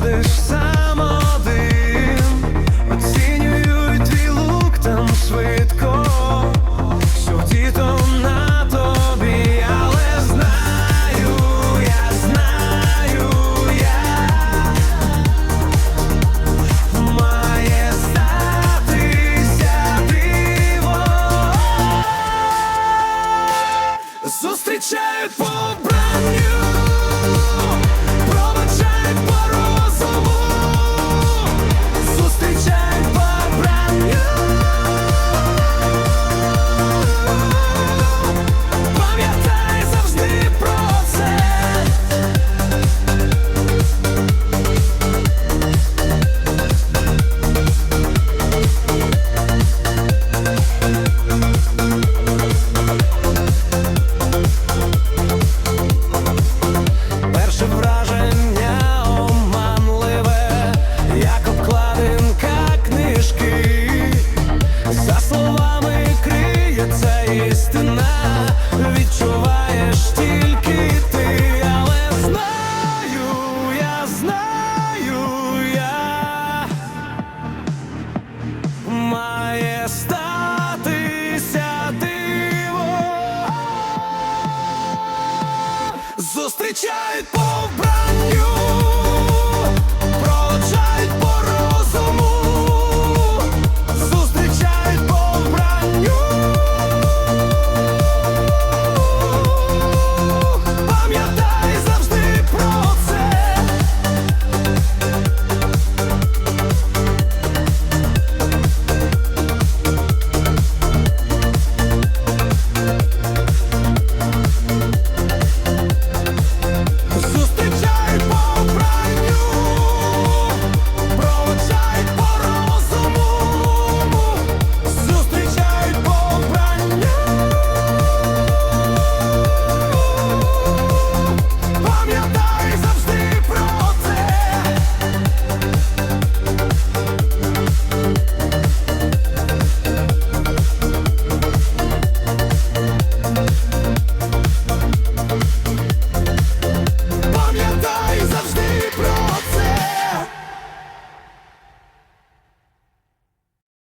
ходиш сам один, оцінюють твій лук там швидко, що діто на тобі, але знаю, я знаю, я. Має статися диво. Зустрічають побратимів за словами криється істина, відчуваєш тільки ти, але знаю, я знаю, я має статися диво. Зустрічають по